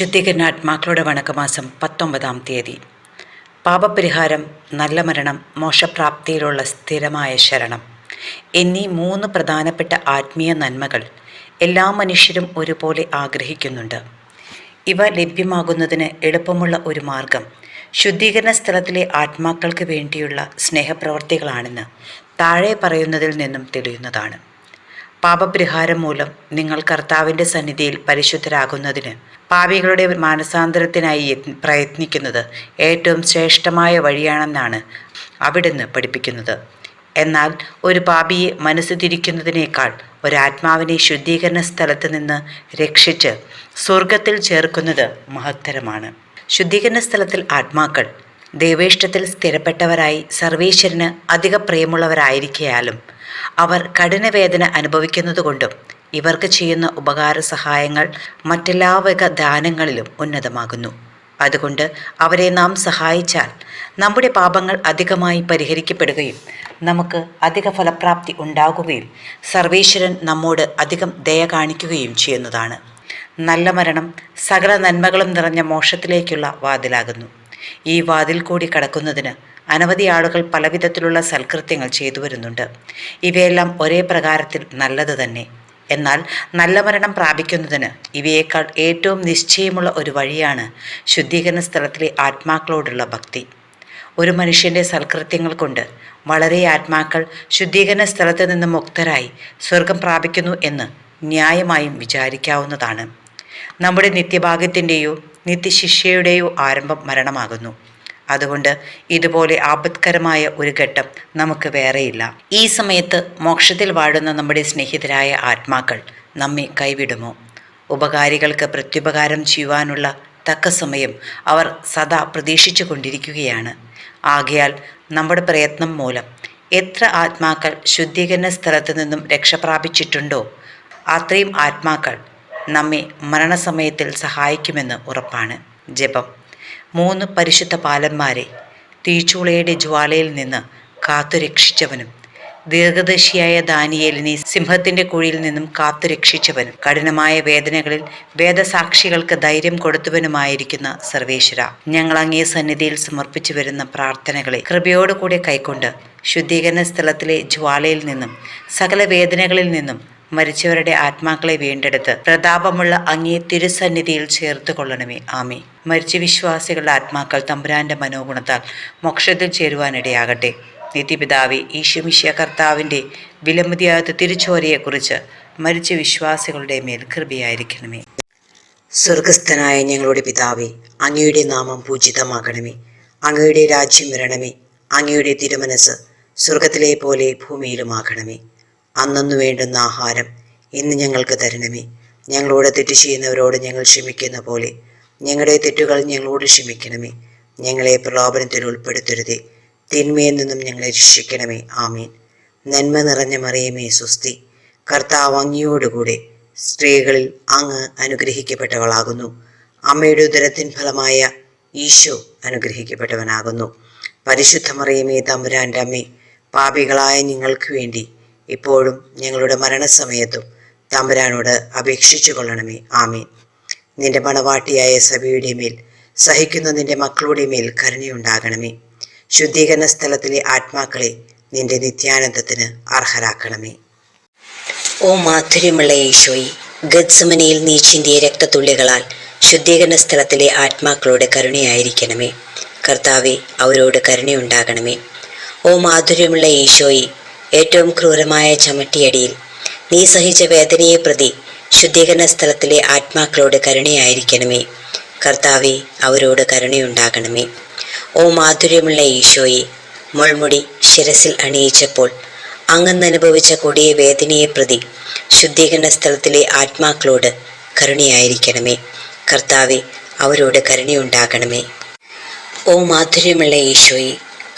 ശുദ്ധീകരണാത്മാക്കളുടെ വണക്കമാസം പത്തൊമ്പതാം തീയതി. പാപപരിഹാരം നല്ല മരണം മോശപ്രാപ്തിയിലുള്ള സ്ഥിരമായ ശരണം. എന്നീ മൂന്ന് പ്രധാനപ്പെട്ട ആത്മീയ നന്മകൾ എല്ലാ മനുഷ്യരും ഒരുപോലെ ആഗ്രഹിക്കുന്നുണ്ട്. ഇവ ലഭ്യമാകുന്നതിന് എളുപ്പമുള്ള ഒരു മാർഗം ശുദ്ധീകരണ സ്ഥലത്തിലെ ആത്മാക്കൾക്ക് വേണ്ടിയുള്ള സ്നേഹപ്രവർത്തികളാണെന്ന് താഴെ പറയുന്നതിൽ നിന്നും തെളിയുന്നതാണ്. പാപപരിഹാരം മൂലം നിങ്ങൾ കർത്താവിന്റെ സന്നിധിയിൽ പരിശുദ്ധരാകുന്നതിന് പാപികളുടെ മാനസാന്തരത്തിനായി യത്ന- പ്രയത്നിക്കുന്നത് ഏറ്റവും ശ്രേഷ്ഠമായ വഴിയാണെന്നാണ് അവിടുന്ന് പഠിപ്പിക്കുന്നത്. എന്നാൽ ഒരു പാപിയെ മനസ്സ് തിരിക്കുന്നതിനേക്കാൾ ഒരാത്മാവിനെ ശുദ്ധീകരണ സ്ഥലത്ത് നിന്ന് രക്ഷിച്ച് സ്വർഗത്തിൽ ചേർക്കുന്നത് മഹത്തരമാണ്. ശുദ്ധീകരണ സ്ഥലത്തിൽ ആത്മാക്കൾ ദൈവേഷ്ടത്തിൽ സ്ഥിരപ്പെട്ടവരായി സർവീശ്വരന് അധിക പ്രിയമുള്ളവരായിരിക്കയാലും അവർ കഠിനവേദന അനുഭവിക്കുന്നതുകൊണ്ടും ഇവർക്ക് ചെയ്യുന്ന ഉപകാര സഹായങ്ങൾ മറ്റെല്ലാ വക ദാനങ്ങളിലും ഉന്നതമാകുന്നു. അതുകൊണ്ട് അവരെ നാം സഹായിച്ചാൽ നമ്മുടെ പാപങ്ങൾ അധികമായി പരിഹരിക്കപ്പെടുകയും നമുക്ക് അധിക ഫലപ്രാപ്തി ഉണ്ടാകുകയും സർവേശ്വരൻ നമ്മോട് അധികം ദയ കാണിക്കുകയും ചെയ്യുന്നതാണ്. നല്ല മരണം സകല നന്മകളും നിറഞ്ഞ മോക്ഷത്തിലേക്കുള്ള വാതിലാകുന്നു. ഈ വാതിൽ കൂടി കടക്കുന്നതിന് അനവധി ആളുകൾ പലവിധത്തിലുള്ള സൽകൃത്യങ്ങൾ ചെയ്തു വരുന്നുണ്ട്. ഇവയെല്ലാം ഒരേ പ്രകാരത്തിൽ നല്ലത് തന്നെ. എന്നാൽ നല്ല മരണം പ്രാപിക്കുന്നതിന് ഇവയേക്കാൾ ഏറ്റവും നിശ്ചയമുള്ള ഒരു വഴിയാണ് ശുദ്ധീകരണ സ്ഥലത്തിലെ ആത്മാക്കളോടുള്ള ഭക്തി. ഒരു മനുഷ്യന്റെ സൽകൃത്യങ്ങൾ കൊണ്ട് വളരെ ആത്മാക്കൾ ശുദ്ധീകരണ സ്ഥലത്ത് നിന്ന് മുക്തരായി സ്വർഗം പ്രാപിക്കുന്നു എന്ന് ന്യായമായും വിചാരിക്കാവുന്നതാണ്. നമ്മുടെ നിത്യഭാഗ്യത്തിന്റെയോ നിത്യശിഷ്യയുടെയോ ആരംഭം മരണമാകുന്നു. അതുകൊണ്ട് ഇതുപോലെ ആപത്കരമായ ഒരു ഘട്ടം നമുക്ക് വേറെയില്ല. ഈ സമയത്ത് മോക്ഷത്തിൽ വാഴുന്ന നമ്മുടെ സ്നേഹിതരായ ആത്മാക്കൾ നമ്മെ കൈവിടുമോ? ഉപകാരികൾക്ക് പ്രത്യുപകാരം ചെയ്യുവാനുള്ള തക്ക സമയം അവർ സദാ പ്രതീക്ഷിച്ചു കൊണ്ടിരിക്കുകയാണ്. ആകയാൽ നമ്മുടെ പ്രയത്നം മൂലം എത്ര ആത്മാക്കൾ ശുദ്ധീകരണ സ്ഥലത്ത് നിന്നും രക്ഷപ്രാപിച്ചിട്ടുണ്ടോ അത്രയും ആത്മാക്കൾ നമ്മെ മരണസമയത്തിൽ സഹായിക്കുമെന്ന് ഉറപ്പാണ്. ജപം. മൂന്ന് പരിശുദ്ധ പാലന്മാരെ തീച്ചൂളയുടെ ജ്വാലയിൽ നിന്ന് കാത്തുരക്ഷിച്ചവനും ദീർഘദർശിയായ ദാനിയേലിനെ സിംഹത്തിന്റെ കുഴിയിൽ നിന്നും കാത്തുരക്ഷിച്ചവനും കഠിനമായ വേദനകളിൽ വേദസാക്ഷികൾക്ക് ധൈര്യം കൊടുത്തവനുമായിരിക്കുന്ന സർവേശ്വര. ഞങ്ങൾ അങ്ങേ സന്നിധിയിൽ സമർപ്പിച്ചു വരുന്ന പ്രാർത്ഥനകളെ കൃപയോടുകൂടെ കൈക്കൊണ്ട് ശുദ്ധീകരണ സ്ഥലത്തിലെ ജ്വാലയിൽ നിന്നും സകല വേദനകളിൽ നിന്നും മരിച്ചവരുടെ ആത്മാക്കളെ വീണ്ടെടുത്ത് പ്രതാപമുള്ള അങ്ങേ തിരുസന്നിധിയിൽ ചേർത്ത് കൊള്ളണമേ ആമി മരിച്ച വിശ്വാസികളുടെ ആത്മാക്കൾ തമ്പുരാന്റെ മനോഗുണത്താൽ മോക്ഷത്തിൽ ചേരുവാനിടയാകട്ടെ. നിത്യപിതാവി ഈശുമിഷ്യ കർത്താവിന്റെ വിലമതിയാത്ത തിരിച്ചോരയെക്കുറിച്ച് മരിച്ച വിശ്വാസികളുടെ മേൽ കൃപയായിരിക്കണമേ. സ്വർഗസ്ഥനായ ഞങ്ങളുടെ പിതാവേ അങ്ങയുടെ നാമം പൂജിതമാകണമേ. അങ്ങയുടെ രാജ്യം വരണമേ. അങ്ങയുടെ തിരുമനസ് സ്വർഗത്തിലെ പോലെ ഭൂമിയിലുമാകണമേ. അന്നു വേണ്ടുന്ന ആഹാരം ഇന്ന് ഞങ്ങൾക്ക് തരണമേ. ഞങ്ങളോട് തെറ്റ് ചെയ്യുന്നവരോട് ഞങ്ങൾ ക്ഷമിക്കുന്ന പോലെ. ഞങ്ങളുടെ തെറ്റുകൾ ഞങ്ങളോട് ക്ഷമിക്കണമേ. ഞങ്ങളെ പ്രലോഭനത്തിൽ ഉൾപ്പെടുത്തരുതേ. തിന്മയിൽ നിന്നും ഞങ്ങളെ രക്ഷിക്കണമേ. ആമീൻ. നന്മ നിറഞ്ഞ മറിയമേ സുസ്തി കർത്താവ് അങ്ങിയോടുകൂടെ സ്ത്രീകളിൽ അങ്ങ് അനുഗ്രഹിക്കപ്പെട്ടവളാകുന്നു. അമ്മയുടെ ഉദരത്തിൻ ഫലമായ ഈശോ അനുഗ്രഹിക്കപ്പെട്ടവനാകുന്നു. പരിശുദ്ധ മറിയമേ തമ്പുരാന്റെ അമ്മേ പാപികളായ നിങ്ങൾക്ക് വേണ്ടി ഇപ്പോഴും ഞങ്ങളുടെ മരണസമയത്തും തമ്പുരാനോട് അപേക്ഷിച്ചു കൊള്ളണമേ. ആമീൻ. നിന്റെ മണവാട്ടിയായ സഭയുടെ മേൽ സഹിക്കുന്ന നിന്റെ മക്കളുടെ മേൽ കരുണയുണ്ടാകണമേ. ശുദ്ധീകരണ സ്ഥലത്തിലെ ആത്മാക്കളെ നിന്റെ നിത്യാനന്ദത്തിന് അർഹരാക്കണമേ. ഓ മാധുര്യമുള്ള യേശോയി ഗദ്സമനയിൽ നീ ചിന്തിയ രക്തത്തുള്ളികളാൽ ശുദ്ധീകരണ സ്ഥലത്തിലെ ആത്മാക്കളോട് കരുണയായിരിക്കണമേ. കർത്താവെ അവരോട് കരുണയുണ്ടാകണമേ. ഓ മാധുര്യമുള്ള ഈശോയി ഏറ്റവും ക്രൂരമായ ചമട്ടിയടിയിൽ നീ സഹിച്ച വേദനയെ പ്രതി ശുദ്ധീകരണ സ്ഥലത്തിലെ ആത്മാക്കളോട് കരുണയായിരിക്കണമേ. കർത്താവെ അവരോട് കരുണയുണ്ടാകണമേ. ഓ മാധുര്യമുള്ള ഈശോയെ മുൾമുടി ശിരസിൽ അണിയിച്ചപ്പോൾ അങ്ങനനുഭവിച്ച കൊടിയ വേദനയെ പ്രതി ശുദ്ധീകരണ സ്ഥലത്തിലെ ആത്മാക്കളോട് കരുണയായിരിക്കണമേ. കർത്താവെ അവരോട് കരുണയുണ്ടാകണമേ. ഓ മാധുര്യമുള്ള ഈശോയെ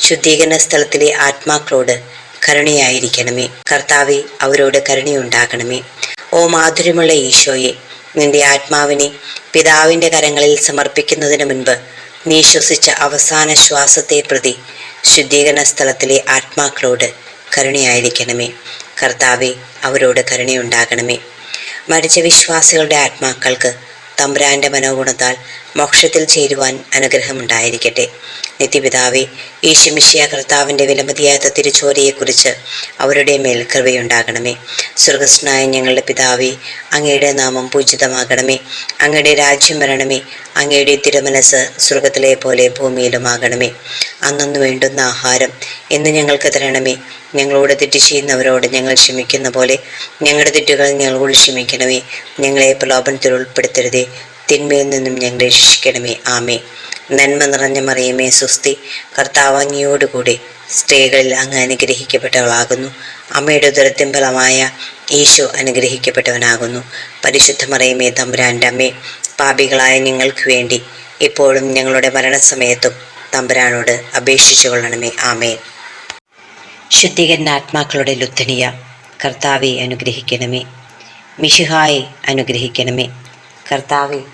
ശുദ്ധീകരണ സ്ഥലത്തിലെ ആത്മാക്കളോട് കരുണയായിരിക്കണമേ. കർത്താവെ അവരോട് കരുണയുണ്ടാകണമേ. ഓ മാധുര്യമുള്ള ഈശോയെ നിന്റെ ആത്മാവിനെ പിതാവിന്റെ കരങ്ങളിൽ സമർപ്പിക്കുന്നതിന് മുൻപ് നീ ശ്വസിച്ച അവസാന ശ്വാസത്തെ പ്രതി ശുദ്ധീകരണ സ്ഥലത്തിലെ ആത്മാക്കളോട് കരുണയായിരിക്കണമേ. കർത്താവെ അവരോട് കരുണയുണ്ടാകണമേ. മരിച്ച വിശ്വാസികളുടെ ആത്മാക്കൾക്ക് തമ്പുരാന്റെ മനോഗുണത്താൽ മോക്ഷത്തിൽ ചേരുവാൻ അനുഗ്രഹമുണ്ടായിരിക്കട്ടെ. നിത്യപിതാവെ ഈശമിഷിയ കർത്താവിന്റെ വിലമതിയാത്ത തിരുച്ചോരയെക്കുറിച്ച് അവരുടെ മേൽ കൃപയുണ്ടാകണമേ. സ്വർഗസ്നായ ഞങ്ങളുടെ പിതാവെ അങ്ങയുടെ നാമം പൂജിതമാകണമേ. അങ്ങയുടെ രാജ്യം വരണമേ. അങ്ങയുടെ തിരുമനസ് സ്വർഗത്തിലെ പോലെ ഭൂമിയിലുമാകണമേ. അന്നു വേണ്ടുന്ന ആഹാരം എന്ന് ഞങ്ങൾക്ക് തരണമേ. ഞങ്ങളോട് തെറ്റ് ചെയ്യുന്നവരോട് ഞങ്ങൾ ക്ഷമിക്കുന്ന പോലെ ഞങ്ങളുടെ തെറ്റുകൾ ഞങ്ങളോട് ക്ഷമിക്കണമേ. ഞങ്ങളെ പ്രലോഭനത്തിൽ ഉൾപ്പെടുത്തരുതേ. തിന്മയിൽ നിന്നും ഞങ്ങളെ രക്ഷിക്കണമേ. ആമേ നന്മ നിറഞ്ഞ മറിയമേ സുസ്തി കർത്താവാങ്ങിയോടുകൂടി സ്ത്രീകളിൽ അങ്ങ് അനുഗ്രഹിക്കപ്പെട്ടവളാകുന്നു. അമ്മയുടെ ഉദരത്തിൻ ഫലമായ ഈശോ അനുഗ്രഹിക്കപ്പെട്ടവനാകുന്നു. പരിശുദ്ധ മറിയമേ തമ്പുരാന്റെ അമ്മേ പാപികളായ ഞങ്ങൾക്ക് വേണ്ടി ഇപ്പോഴും ഞങ്ങളുടെ മരണസമയത്തും തമ്പുരാനോട് അപേക്ഷിച്ചു കൊള്ളണമേ. ആമേ ശുദ്ധീകരണ ആത്മാക്കളുടെ ലുദ്ധനിയ കർത്താവെ അനുഗ്രഹിക്കണമേ. മിഷിഹായെ അനുഗ്രഹിക്കണമേ. കർത്താവെ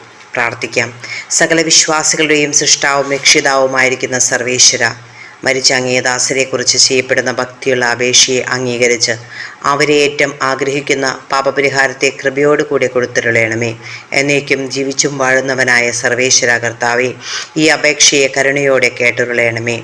പ്രാർത്ഥിക്കാം. സകല വിശ്വാസികളുടെയും സൃഷ്ടാവും രക്ഷിതാവുമായിരിക്കുന്ന സർവേശ്വര മരിച്ച അങ്ങേദാസരെക്കുറിച്ച് ചെയ്യപ്പെടുന്ന ഭക്തിയുള്ള അപേക്ഷയെ അംഗീകരിച്ച് അവരെ ഏറ്റവും ആഗ്രഹിക്കുന്ന പാപപരിഹാരത്തെ കൃപയോടുകൂടി കൊടുത്തിരളയണമേ എന്നേക്കും ജീവിച്ചും വാഴുന്നവനായ സർവേശ്വര കർത്താവെ ഈ അപേക്ഷയെ കരുണയോടെ കേട്ടുരുളയണമേ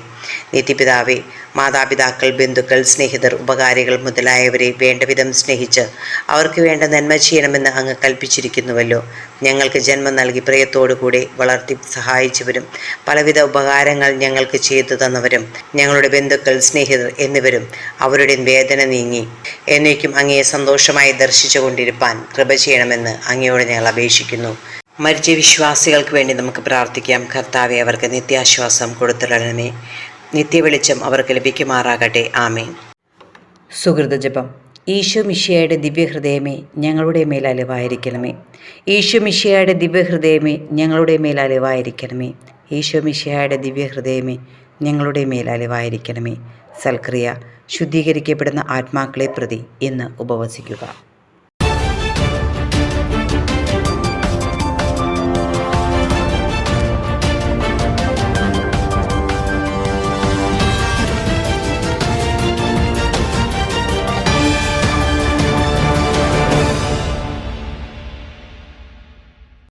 നിത്യപിതാവെ മാതാപിതാക്കൾ ബന്ധുക്കൾ സ്നേഹിതർ ഉപകാരികൾ മുതലായവരെ വേണ്ടവിധം സ്നേഹിച്ച് അവർക്ക് വേണ്ട നന്മ ചെയ്യണമെന്ന് അങ്ങ് കൽപ്പിച്ചിരിക്കുന്നുവല്ലോ. ഞങ്ങൾക്ക് ജന്മം നൽകി പ്രിയത്തോടുകൂടി വളർത്തി സഹായിച്ചവരും പലവിധ ഉപകാരങ്ങൾ ഞങ്ങൾക്ക് ചെയ്തു തന്നവരും ഞങ്ങളുടെ ബന്ധുക്കൾ സ്നേഹിതർ എന്നിവരും അവരുടെ വേദന നീങ്ങി. എന്നേക്കും അങ്ങയെ സന്തോഷമായി ദർശിച്ചു കൊണ്ടിരിപ്പാൻ കൃപ ചെയ്യണമെന്ന് അങ്ങയോട് ഞങ്ങൾ അപേക്ഷിക്കുന്നു. മരിച്ച വിശ്വാസികൾക്ക് വേണ്ടി നമുക്ക് പ്രാർത്ഥിക്കാം. കർത്താവെ അവർക്ക് നിത്യാശ്വാസം കൊടുത്തിടണമേ. നിത്യവെളിച്ചം അവർക്ക് ലഭിക്കുമാറാകട്ടെ. ആമേൻ. സുഹൃതജപം ഈശോ മിഷിയയുടെ ദിവ്യഹൃദയമേ ഞങ്ങളുടെ മേൽ അലിവായിരിക്കണമേ. ഈശോ മിഷിയയുടെ ദിവ്യഹൃദയമേ ഞങ്ങളുടെ മേൽ അലിവായിരിക്കണമേ. ഈശോ മിഷിയയുടെ ദിവ്യഹൃദയമേ ഞങ്ങളുടെ മേൽ അലിവായിരിക്കണമേ. സൽക്രിയ ശുദ്ധീകരിക്കപ്പെടുന്ന ആത്മാക്കളെ പ്രതി ഇന്ന് ഉപവസിക്കുക.